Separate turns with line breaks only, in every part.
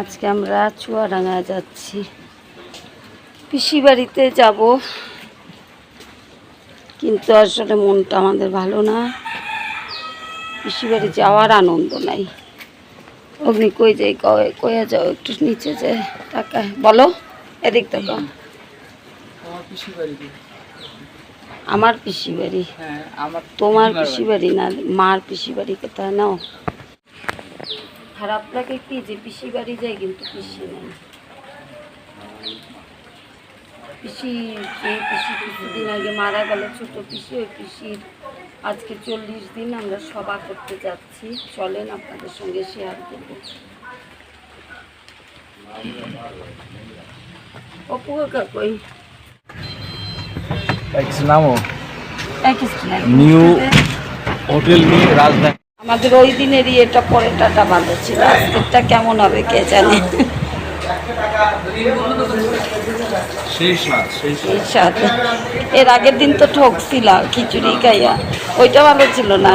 আজকে আমরা চুয়াডাঙ্গায় যাচ্ছি। পিসি বাড়িতে যাব। কিন্তু আসলে মনটা আমাদের ভালো না। পিসি বাড়ি যাওয়ার আনন্দ নাই। অগ্নি কই যাই কয়ে কয়ে যাও একটু নিচে যে টাকা বলো এদিক থেকে
আমার পিসি
বাড়ি
হ্যাঁ
তোমার পিসি বাড়ি না মার পিসি বাড়ি কোথায় নাও? খারাপ লাগে কি যে পিসি বাড়ি যায় কিন্তু পিসি নেই? পিসি যে পিসি কিছুদিন আগে মারা গেল ছোট পিসি ওই পিসির আজকে চল্লিশ দিন আমরা সভা করতে যাচ্ছি। চলেন আপনাদের সঙ্গে শেয়ার করব। অপু
নামও নিউ হোটেল নিয়ে রাজধানী।
আমাদের ওই দিনেরই এটা পরেরটা ভালো ছিল। আজকেরটা কেমন হবে কে জানে? এর আগের দিন তো ঠকছিল খিচুড়ি খাইয়া। ওইটা ভালো ছিল না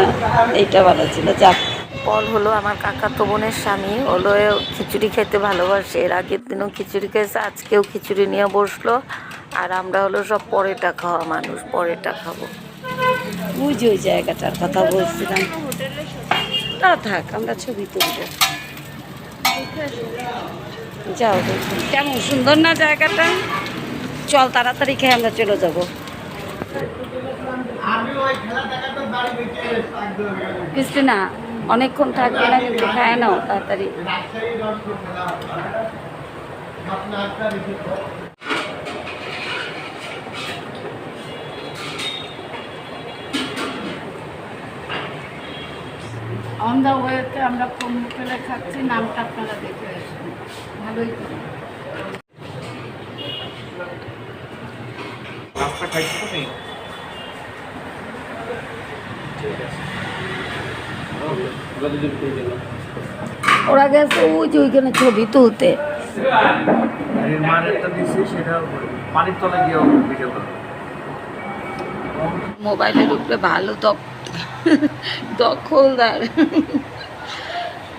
এইটা ভালো ছিল। যাক।
পল হলো আমার কাকা তো বোনের স্বামী হলো এ খিচুড়ি খেতে ভালোবাসে। এর আগের দিনও খিচুড়ি খেয়েছে আজকেও খিচুড়ি নিয়ে বসল। আর আমরা হলো সব পরেটা খাওয়া মানুষ পরেটা খাব।
বুঝি ওই জায়গাটার কথা বলছিলাম। তা থাক, আমরা ছবি তুলব। যাও কেমন সুন্দর না জায়গাটা? চল তাড়াতাড়ি খেয়ে আমরা চলে যাব। না অনেকক্ষণ থাকবে না, কিন্তু খায় নাও, তাড়াতাড়ি। অন দ্য ওয়েতে আমরা কোন হোটেলে খাচ্ছি নামটা আপনারা দেখে আসুন। ভালোই তো।
নেই
ওরা গেছে ওই যে ওইখানে ছবি তুলতে। মোবাইলের উপরে ভালো দখ দখলদার।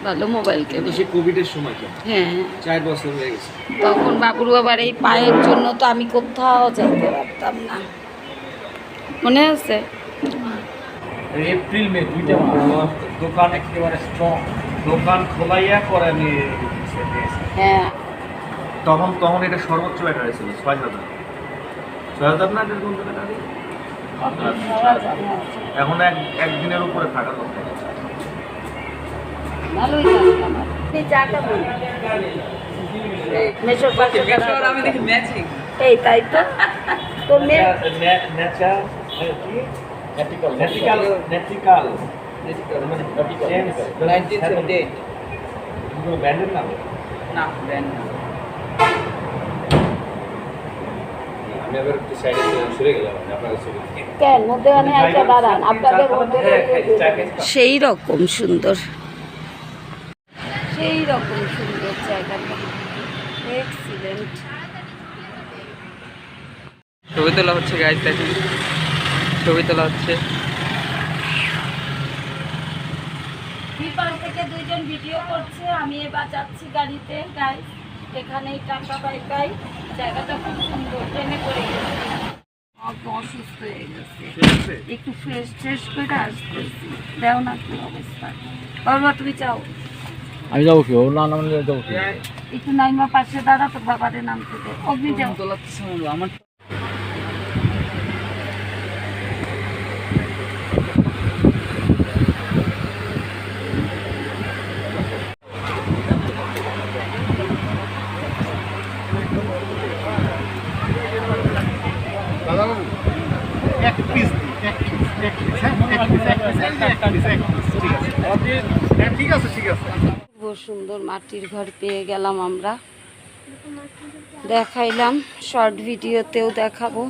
ভালো মোবাইল কেন।
সে কোভিডের সময়
হ্যাঁ।
চার বছর হয়ে গেছে।
তখন বাবুর বাবার এই পায়ের জন্য তো আমি কোথাও যেতে পারতাম না। মনে আছে?
এপ্রিল মে দুইটা মাস। দোকান একেবারে স্ট্রং দোকান খোলাইয়া করে নিয়ে
হ্যাঁ।
তখন তখন এটা সর্বোচ্চ ব্যাটারি ছিল ছয় হাজার। ছয় হাজার না এটার কোন ব্যাটারি। এখন এক একদিনের উপরে থাকা দরকার
এই চাটা বলি মেশোর পাশে দাঁড়া
আমি দেখি ম্যাচিং
এই তাই তো তোর মেয়ে
ন্যাচার নেটিক্যাল নেটিক্যাল নেটিক্যাল মানে
নাইনটিন সেভেন্টি এইট
ব্র্যান্ডের নাম
না ব্র্যান্ড না
আমি আবার একটু সাইডে সরে গেলাম আপনার ছবি
কেন? মধ্যে একটা দাঁড়ান আপনাদের মধ্যে
হ্যাঁ
সেই রকম সুন্দর। সেই রকম সুন্দর জায়গাটা এক্সিলেন্ট
ছবি তোলা হচ্ছে গাইজ দেখুন। ছবি তোলা হচ্ছে।
বিপাল থেকে দুইজন ভিডিও করছে আমি এবার যাচ্ছি গাড়িতে। গাই এখানেই টাকা পাই পাই জায়গাটা খুব সুন্দর ট্রেনে করে গেছে। অল্প অসুস্থ হয়ে গেছে। একটু ফ্রেশ ট্রেশ করে আসতেছি। দেও না কি অবস্থা। বাবা তুমি চাও
আমি যাব কি? ওর না নামলে যাব কি?
একটু নাইমা পাশে দাঁড়া তোর বাবারে নামতে দে অগ্নি যাও।
তোলাতে আমার
এক পিস এক পিস এক পিস হ্যাঁ? এক পিস এক পিস এক পিস এক পিস ঠিক আছে। হ্যাঁ ঠিক আছে ঠিক আছে।
খুব সুন্দর মাটির ঘর পেয়ে গেলাম আমরা। দেখাইলাম শর্ট ভিডিওতেও দেখাবো।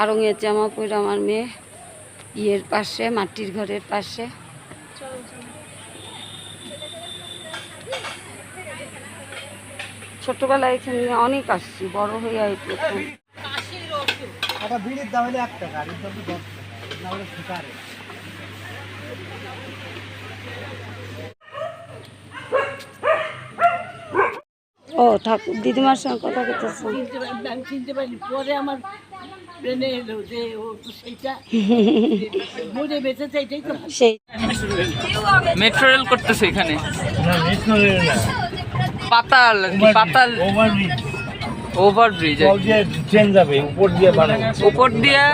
আরঙের জামা পরে আমার মেয়ে ইয়ের পাশে মাটির ঘরের পাশে। ছোটবেলায় এখানে অনেক আসছি বড় হয়ে আইছি
একটা হলে
ও ঠাকুর দিদিমার সঙ্গে কথা
বলতেছে। আমি চিনতে পরে আমার এলো যে ও সেইটা। বেঁচে তো।
সেই।
মেট্রো রেল করতেছে এখানে। না মেট্রো রেল না। পাতাল পাতাল? ওভারব্রিজ
ট্রেন যাবে উপর দিয়ে বানাবো
উপর দিয়ে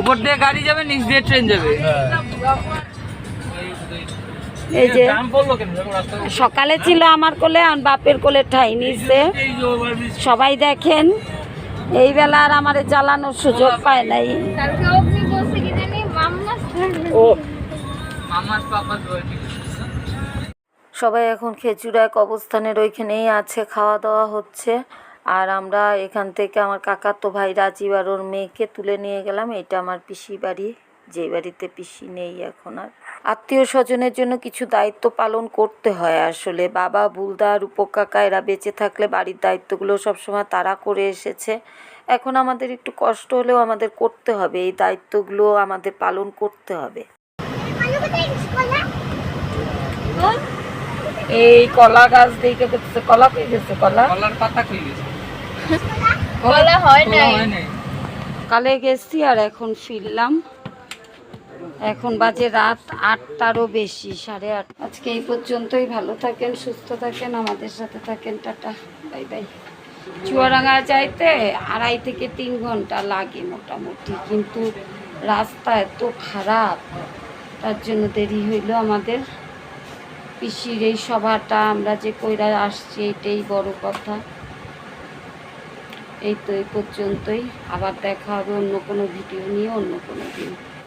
উপর দিয়ে গাড়ি যাবে নিচ দিয়ে ট্রেন যাবে।
এই যে সকালে ছিল আমার কোলে আর বাপের কোলে ঠাই নিছে সবাই দেখেন এই বেলা আর আমার জ্বালানোর সুযোগ পায় নাই।
মামার পাপা
সবাই এখন খেজুর এক অবস্থানের ওইখানেই আছে খাওয়া দাওয়া হচ্ছে। আর আমরা এখান থেকে আমার কাকাতো ভাই রাজীব আর ওর মেয়েকে তুলে নিয়ে গেলাম। এটা আমার পিসি বাড়ি, যে বাড়িতে পিসি নেই এখন আর। আত্মীয় স্বজনের জন্য কিছু দায়িত্ব পালন করতে হয় আসলে। বাবা, বুলদা রূপক কাকা এরা বেঁচে থাকলে বাড়ির দায়িত্বগুলো সবসময় তারা করে এসেছে। এখন আমাদের একটু কষ্ট হলেও আমাদের করতে হবে। এই দায়িত্বগুলো আমাদের পালন করতে হবে।
এই কলা গাছ দেখে করতেছে কলা পেয়ে গেছে কলা?
কলার পাতা খুলে গেছে?
কলা হয়
নাই?
কালে গেছি আর এখন ফিরলাম। এখন বাজে রাত আটটারও বেশি সাড়ে আট। আজকে এই পর্যন্তই ভালো থাকেন সুস্থ থাকেন আমাদের সাথে থাকেন টাটা বাই বাই। চুয়াডাঙ্গা যাইতে আড়াই থেকে তিন ঘণ্টা লাগে মোটামুটি কিন্তু রাস্তা এত খারাপ তার জন্য দেরি হইল আমাদের। পিসির এই সভাটা, আমরা যে কইরা আসছি, এটাই বড় কথা। এই তো এই পর্যন্তই। আবার দেখা হবে অন্য কোনো ভিডিও নিয়ে, অন্য কোনো দিন।